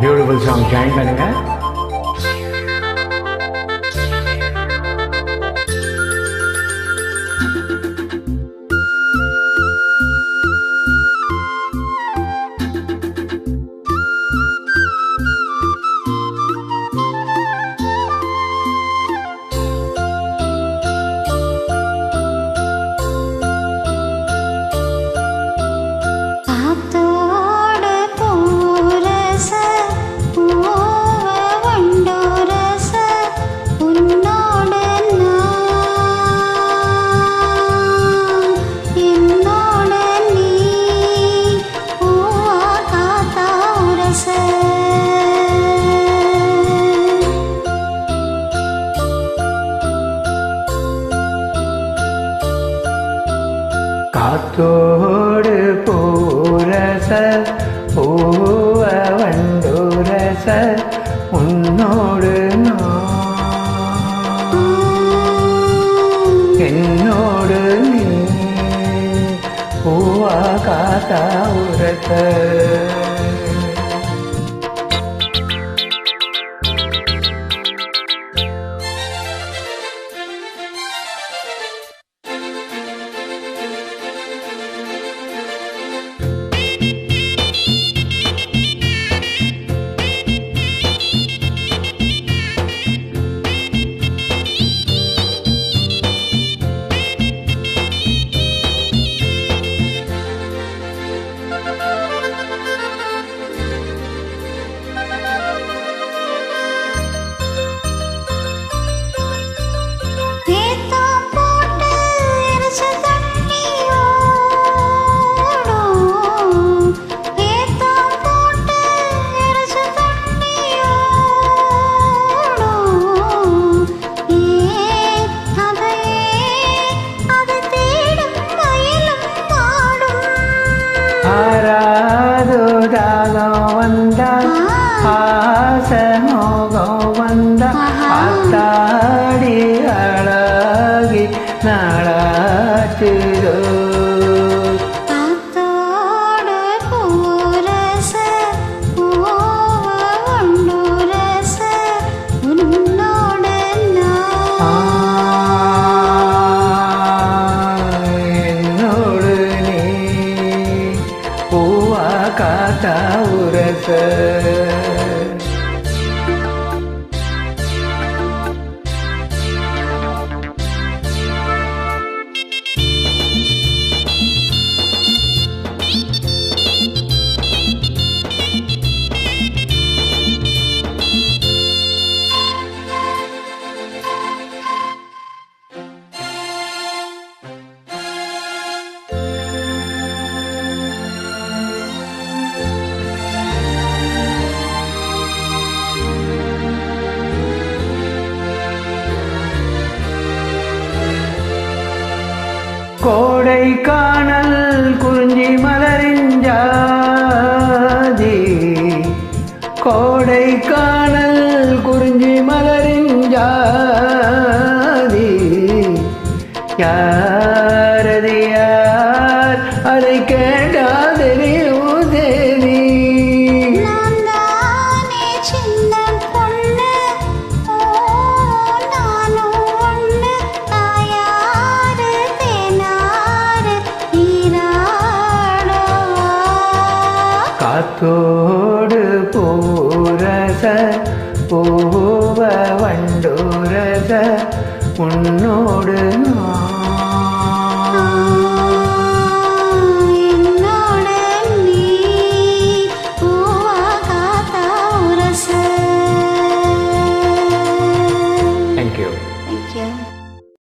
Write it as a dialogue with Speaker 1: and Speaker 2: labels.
Speaker 1: Beautiful song join பண்ணுங்க
Speaker 2: ಹೂವ ಕಾತ ಉರತ ಕಾಲ ಒಂದ ಆಸ ಹೋಗೋ ಒಂದ
Speaker 1: ಅತ್ತಾಡಿ ಅಳಗಿ பூவா காத்தா கோடை காணல் குறிஞ்சி மலரிஞ்சாதி. கோடை காணல் குறிஞ்சி மலரிஞ்சாதி. யாரது யார் அதை
Speaker 2: கேட்டாதெரிய
Speaker 1: காத்தோடு பூரச பூவ வண்டுரச உன்னோடு நான்